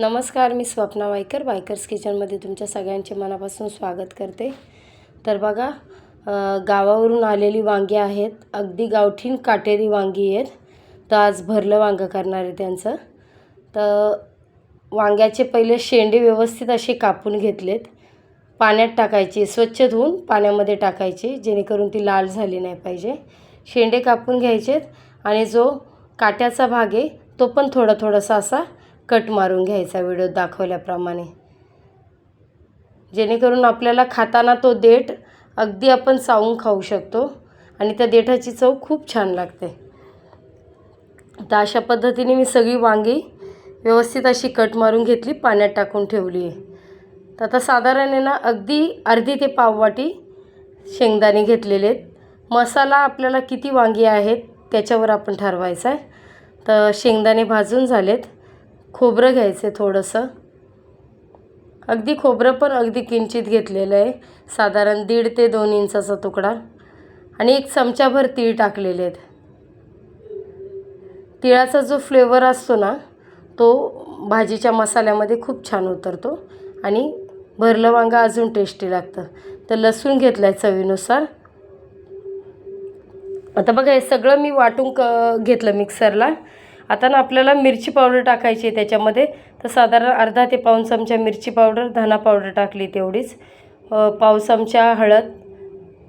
नमस्कार मी स्वप्ना वायकर. वायकर्स किचनमध्ये तुमच्या सगळ्यांचे मनापासून स्वागत करते. तर बघा गावावरून आलेली वांगी आहेत. अगदी गावठीण काटेरी वांगी आहेत. तर आज भरलं वांगं करणार आहे त्यांचं. तर वांग्याचे पहिले शेंडे व्यवस्थित असे कापून घेतलेत. पाण्यात टाकायचे स्वच्छ धुवून पाण्यामध्ये टाकायचे जेणेकरून ती लाल झाली नाही पाहिजे. शेंडे कापून घ्यायचेत आणि जो काट्याचा भाग आहे तो पण थोडा थोडासा असा कट मारून घ्यायचा व्हिडिओ दाखवल्याप्रमाणे. जेणेकरून आपल्याला खाताना तो देठ अगदी आपण चावून खाऊ शकतो आणि त्या देठाची चव खूप छान लागते. तर अशा पद्धतीने मी सगळी वांगी व्यवस्थित अशी कट मारून घेतली पाण्यात टाकून ठेवली आहे. तर आता साधारण आहे ना अगदी अर्धी ते पाववाटी शेंगदाणे घेतलेले आहेत. मसाला आपल्याला किती वांगी आहेत त्याच्यावर आपण ठरवायचा आहे. तर शेंगदाणे भाजून झालेत. खोबरं घ्यायचं आहे थोडंसं. अगदी खोबरं पण अगदी किंचित घेतलेलं आहे. साधारण दीड ते दोन इंचाचा तुकडा. आणि एक चमचाभर तीळ टाकलेले आहेत. तिळाचा जो फ्लेवर असतो ना तो भाजीच्या मसाल्यामध्ये खूप छान उतरतो आणि भरलं वांगं अजून टेस्टी लागतं. तर लसूण घेतलं आहे चवीनुसार. आता बघा हे सगळं मी वाटून क घेतलं मिक्सरला आता ना आपल्याला मिरची पावडर टाकायची आहे त्याच्यामध्ये. तर साधारण अर्धा ते पाऊन चमचा मिरची पावडर धना पावडर टाकली तेवढीच. पाव चमचा हळद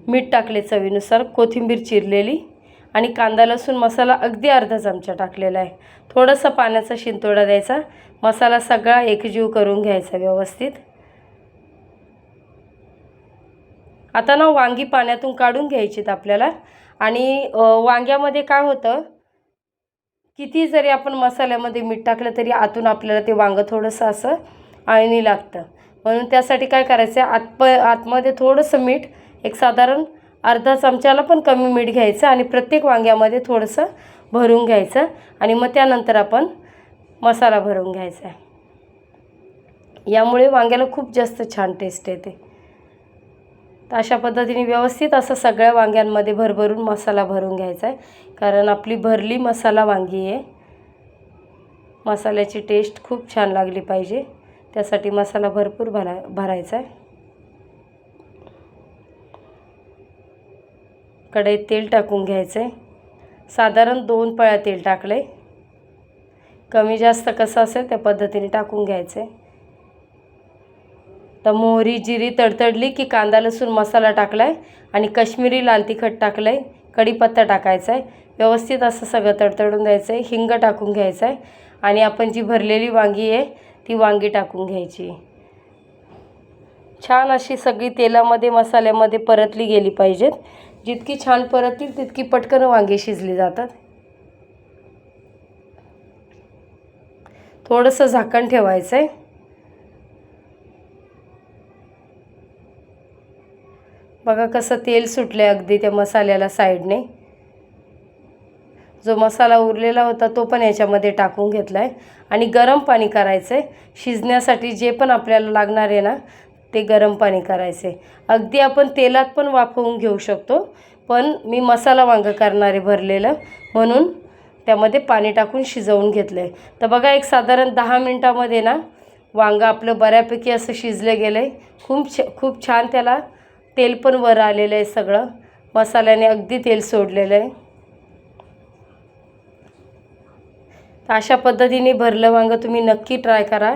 मीठ टाकले चवीनुसार कोथिंबीर चिरलेली आणि कांदा लसूण मसाला अगदी अर्धा चमचा टाकलेला आहे. थोडंसं पाण्याचा शिंतोडा द्यायचा. मसाला सगळा एकजीव करून घ्यायचा व्यवस्थित. आता ना वांगी पाण्यातून काढून घ्यायचीत आपल्याला. आणि वांग्यामध्ये काय होतं? किती जरी आपण मसाल्यामध्ये मीठ टाकलं तरी आतून आपल्याला ते वांगं थोडंसं असं आळणी लागतं. म्हणून त्यासाठी काय करायचं आहे प आतमध्ये थोडंसं मीठ एक साधारण अर्धा चमच्याला पण कमी मीठ घ्यायचं आणि प्रत्येक वांग्यामध्ये थोडंसं भरून घ्यायचं आणि मग त्यानंतर आपण मसाला भरून घ्यायचा आहे. यामुळे वांग्याला खूप जास्त छान टेस्ट येते. तर अशा पद्धतीने व्यवस्थित असं सगळ्या वांग्यांमध्ये भरभरून मसाला भरून घ्यायचा आहे. कारण आपली भरली मसाला वांगी आहे. मसाल्याची टेस्ट खूप छान लागली पाहिजे. त्यासाठी मसाला भरपूर भरा भरायचा आहे. कढईत तेल टाकून घ्यायचं आहे साधारण दोन पळ्या तेल टाकलं आहे कमी जास्त कसं असेल त्या पद्धतीने टाकून घ्यायचं आहे तर मोहरी जिरी तडतडली की कांदा लसूण मसाला टाकला आहे आणि कश्मीरी लाल तिखट टाकलं आहे कढीपत्ता टाकायचा आहे व्यवस्थित असं सगळं तडतडून द्यायचं आहे हिंग टाकून घ्यायचं आहे आणि आपण जी भरलेली वांगी आहे ती वांगी टाकून घ्यायची. छान अशी सगळी तेलामध्ये मसाल्यामध्ये परतली गेली पाहिजेत. जितकी छान परततील तितकी पटकन वांगी शिजली जातात. थोडंसं झाकण ठेवायचं आहे बघा कसं तेल सुटलं आहे अगदी त्या मसाल्याला साईडने. जो मसाला उरलेला होता तो पण याच्यामध्ये टाकून घेतला आहे आणि गरम पाणी करायचं आहे शिजण्यासाठी जे पण आपल्याला लागणार आहे ना ते गरम पाणी करायचं आहे अगदी आपण तेलात पण वाफवून घेऊ शकतो. पण मी मसाला वांगं करणार आहे भरलेलं. म्हणून त्यामध्ये पाणी टाकून शिजवून घेतलं आहे तर बघा एक साधारण दहा मिनटामध्ये ना वांगं आपलं बऱ्यापैकी असं शिजलं गेलं आहे खूप छ खूप छान त्याला तेल पण वर आलेलं आहे सगळं. मसाल्याने अगदी तेल सोडलेलं आहे. तर अशा पद्धतीने भरलं वांगं तुम्ही नक्की ट्राय करा.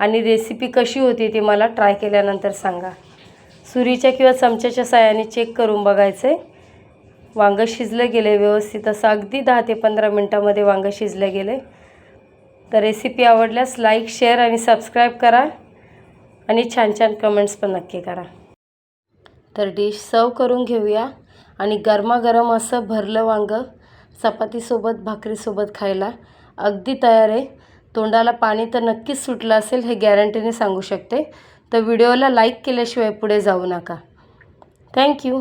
आणि रेसिपी कशी होती ती मला ट्राय केल्यानंतर सांगा. सुरीच्या किंवा चमच्याच्या साह्याने चेक करून बघायचं आहे वांगं शिजलं गेलं आहे व्यवस्थित. असं अगदी दहा ते पंधरा मिनटामध्ये वांगं शिजलं गेलं तर रेसिपी आवडल्यास लाईक शेअर आणि सबस्क्राईब करा. आणि छान छान कमेंट्स पण नक्की करा. तर डिश सर्व करून घेऊया. आणि गरमागरम असं भरलं वांगं चपातीसोबत भाकरीसोबत खायला अगदी तयार आहे. तोंडाला पाणी तर नक्कीच सुटलं असेल हे गॅरंटीने सांगू शकते. तर व्हिडिओला लाईक केल्याशिवाय पुढे जाऊ नका. थँक्यू